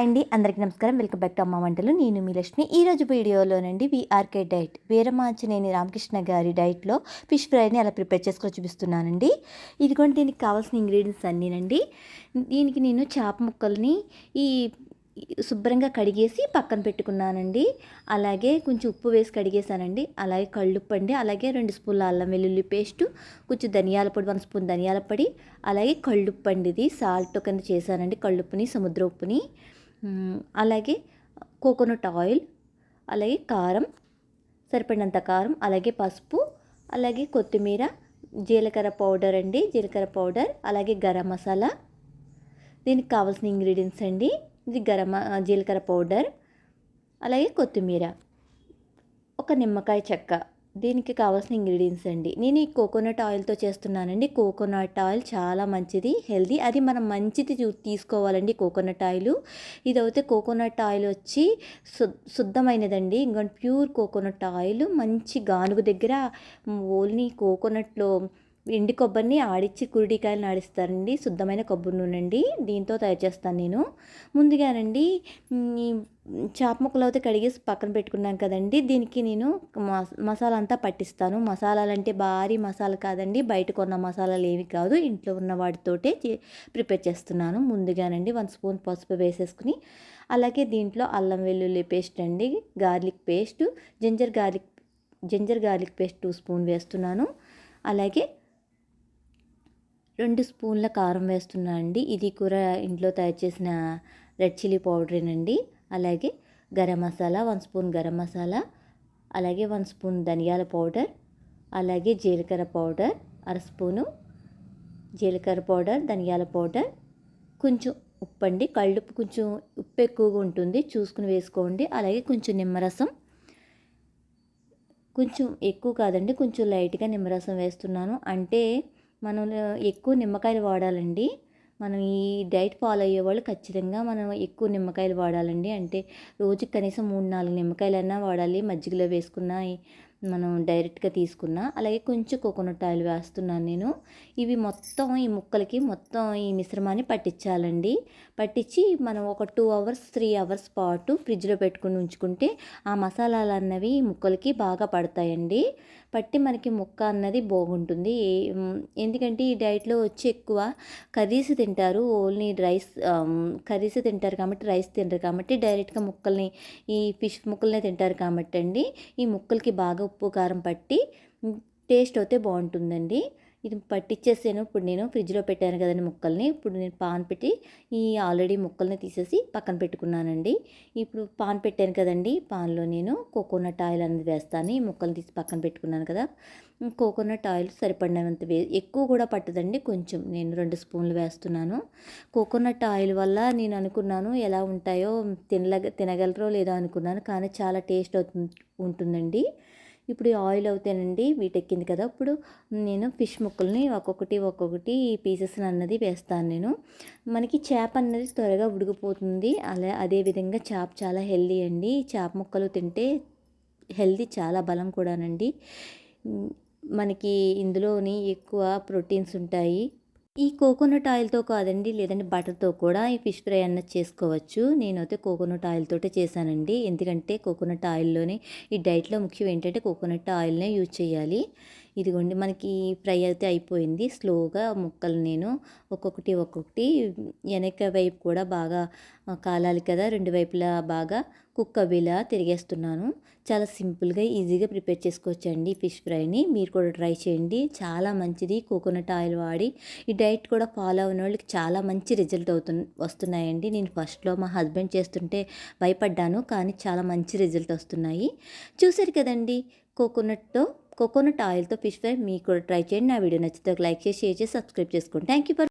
అండి అందరికీ నమస్కారం. వెల్కమ్ బ్యాక్ టు అమ్మ వంటలు. నేను మీ లక్ష్మి. ఈరోజు వీడియోలోనండి వీఆర్కే డైట్ వీరమాంచనేని రామకృష్ణ గారి డైట్లో ఫిష్ ఫ్రైని అలా ప్రిపేర్ చేసుకొని చూపిస్తున్నానండి. ఇదిగోండి దీనికి కావాల్సిన ఇంగ్రీడియంట్స్ అన్నీనండి. దీనికి నేను చేప ముక్కల్ని ఈ శుభ్రంగా కడిగేసి పక్కన పెట్టుకున్నానండి. అలాగే కొంచెం ఉప్పు వేసి కడిగేసానండి అలాగే కళ్ళుప్పు అండి. అలాగే రెండు స్పూన్ల అల్లం వెల్లుల్లి పేస్టు కొంచెం ధనియాల పొడి వన్ స్పూన్ ధనియాల పొడి అలాగే కళ్ళుప్పు అండి ఇది. సాల్ట్ కింద చేశానండి కళ్ళుప్పుని సముద్ర ఉప్పుని. అలాగే కోకోనట్ ఆయిల్ అలాగే కారం సరిపడినంత కారం అలాగే పసుపు అలాగే కొత్తిమీర జీలకర్ర పౌడర్ అండి జీలకర్ర పౌడర్ అలాగే గరం మసాలా. దీనికి కావాల్సిన ఇంగ్రీడియంట్స్ అండి ఇది గరం జీలకర్ర పౌడర్ అలాగే కొత్తిమీర. ఒక నిమ్మకాయ చెక్క. దీనికి కావాల్సిన ఇంగ్రీడియంట్స్ అండి. నేను ఈ కోకోనట్ ఆయిల్తో చేస్తున్నానండి. కోకోనట్ ఆయిల్ చాలా మంచిది హెల్దీ అది మనం మంచిది తీసుకోవాలండి కోకోనట్ ఆయిల్ ఇది అయితే కోకోనట్ ఆయిల్ వచ్చి శుద్ధమైనదండి. ఇంకొంటి ప్యూర్ కోకోనట్ ఆయిల్ మంచి గానుగు దగ్గర ఓన్లీ కోకోనట్లో ఎండి కొబ్బరిని ఆడిచ్చి కురిడికాయలను ఆడిస్తారండి శుద్ధమైన కొబ్బరి నూనె అండి దీంతో తయారు చేస్తాను నేను. ముందుగానండి చేప ముక్కలు అయితే కడిగేసి పక్కన పెట్టుకున్నాం కదండి. దీనికి నేను మసాలా అంతా పట్టిస్తాను. మసాలాలు అంటే భారీ మసాలా కాదండి. బయట కొన్న మసాలాలు ఏవి కాదు. ఇంట్లో ఉన్న వాటితోటే ప్రిపేర్ చేస్తున్నాను. ముందుగానండి వన్ స్పూన్ పసుపు వేసేసుకుని అలాగే దీంట్లో అల్లం వెల్లుల్లి పేస్ట్ అండి. Garlic paste ginger garlic ginger garlic paste two spoon వేస్తున్నాను. అలాగే రెండు స్పూన్ల కారం వేస్తున్నా అండి. ఇది కూర ఇంట్లో తయారు చేసిన రెడ్ చిల్లీ పౌడరేనండి. అలాగే గరం మసాలా వన్ స్పూన్ గరం మసాలా అలాగే వన్ స్పూన్ ధనియాల పౌడర్ అలాగే జీలకర్ర పౌడర్ అర స్పూను జీలకర్ర పౌడర్ ధనియాల పౌడర్. కొంచెం ఉప్పు అండి. కళ్ళుప్పు కొంచెం ఉప్పు ఎక్కువగా ఉంటుంది. చూసుకుని వేసుకోండి. అలాగే కొంచెం నిమ్మరసం. కొంచెం ఎక్కువ కాదండి. కొంచెం లైట్గా నిమ్మరసం వేస్తున్నాను. అంటే మనం ఎక్కువ నిమ్మకాయలు వాడాలండి. మనం ఈ డైట్ ఫాలో అయ్యే వాళ్ళు ఖచ్చితంగా మనం ఎక్కువ నిమ్మకాయలు వాడాలండి. అంటే రోజుకి కనీసం మూడు నాలుగు నిమ్మకాయలన్నా వాడాలి. మజ్జిగలో వేసుకున్న మనం డైరెక్ట్గా తీసుకున్న. అలాగే కొంచెం కోకోనట్ ఆయిల్ వేస్తున్నాను నేను. ఇవి మొత్తం ఈ ముక్కలకి మొత్తం ఈ మిశ్రమాన్ని పట్టించాలండి. పట్టించి మనం ఒక టూ అవర్స్ త్రీ అవర్స్ పాటు ఫ్రిడ్జ్లో పెట్టుకుని ఉంచుకుంటే ఆ మసాలాలు అన్నవి ముక్కలకి బాగా పడతాయండి. పట్టి మనకి ముక్క అన్నది బాగుంటుంది. ఎందుకంటే ఈ డైట్లో వచ్చి ఎక్కువ కర్రీస్ తింటారు. ఓన్లీ రైస్ కర్రీస్ తింటారు కాబట్టి రైస్ తింటారు కాబట్టి డైరెక్ట్గా ముక్కల్ని ఈ ఫిష్ ముక్కల్ని తింటారు కాబట్టి అండి. ఈ ముక్కలకి బాగా ఉప్పు కారం పట్టి టేస్ట్ అయితే బాగుంటుందండి. ఇది పట్టించేసాను ఇప్పుడు నేను ఫ్రిడ్జ్లో పెట్టాను కదండి ముక్కల్ని. ఇప్పుడు నేను పాన్ పెట్టి ఈ ఆల్రెడీ ముక్కల్ని తీసేసి పక్కన పెట్టుకున్నానండి. ఇప్పుడు పాన్ పెట్టాను కదండి. పాన్లో నేను కోకోనట్ ఆయిల్ అనేది వేస్తాను. ఈ ముక్కల్ని తీసి పక్కన పెట్టుకున్నాను కదా. కోకోనట్ ఆయిల్ సరిపడినంత వే ఎక్కువ కూడా పట్టదండి. కొంచెం నేను రెండు స్పూన్లు వేస్తున్నాను. కోకోనట్ ఆయిల్ వల్ల నేను అనుకున్నాను ఎలా ఉంటాయో తినలగ తినగలరో లేదో అనుకున్నాను. కానీ చాలా టేస్ట్ అవుతుంది ఉంటుందండి. ఇప్పుడు ఆయిల్ అవుతానండి వీటెక్కింది కదా ఇప్పుడు నేను ఫిష్ ముక్కల్ని ఒక్కొక్కటి ఒక్కొక్కటి పీసెస్ అన్నది వేస్తాను నేను. మనకి చేప అన్నది త్వరగా ఉడికిపోతుంది అలా అదేవిధంగా చేప చాలా హెల్దీ అండి. చేప ముక్కలు తింటే హెల్దీ చాలా బలం కూడానండి. మనకి ఇందులోని ఎక్కువ ప్రోటీన్స్ ఉంటాయి. ఈ కోకోనట్ ఆయిల్తో కాదండి లేదంటే బటర్తో కూడా ఈ ఫిష్ ఫ్రై అన్నది చేసుకోవచ్చు. నేనైతే కోకోనట్ ఆయిల్తోటే చేశానండి. ఎందుకంటే కోకోనట్ ఆయిల్లోనే ఈ డైట్లో ముఖ్యం ఏంటంటే కోకోనట్ ఆయిల్నే యూజ్ చేయాలి. ఇదిగోండి మనకి ఫ్రై అయితే అయిపోయింది. స్లోగా ముక్కలు నేను ఒక్కొక్కటి ఒక్కొక్కటి వెనక వైపు కూడా బాగా కాలాలి కదా రెండు వైపులా బాగా కుక్క అవ్వేలా తిరిగేస్తున్నాను. చాలా సింపుల్గా ఈజీగా ప్రిపేర్ చేసుకోవచ్చండి ఫిష్ ఫ్రైని. మీరు కూడా ట్రై చేయండి. చాలా మంచిది. కోకోనట్ ఆయిల్ వాడి ఈ డైట్ కూడా ఫాలో అయిన వాళ్ళకి చాలా మంచి రిజల్ట్ అవుతు వస్తున్నాయండి. నేను ఫస్ట్లో మా హస్బెండ్ చేస్తుంటే భయపడ్డాను కానీ చాలా మంచి రిజల్ట్ వస్తున్నాయి. చూసారు కదండి కోకోనట్తో కోకోనట్ ఆయిల్తో ఫిష్ ఫ్రై మీకు కూడా ట్రై చేయండి. నా వీడియో నచ్చితే లైక్ చేసి షేర్ చేసి సబ్స్క్రైబ్ చేసుకోండి థ్యాంక్ యూ ఫర్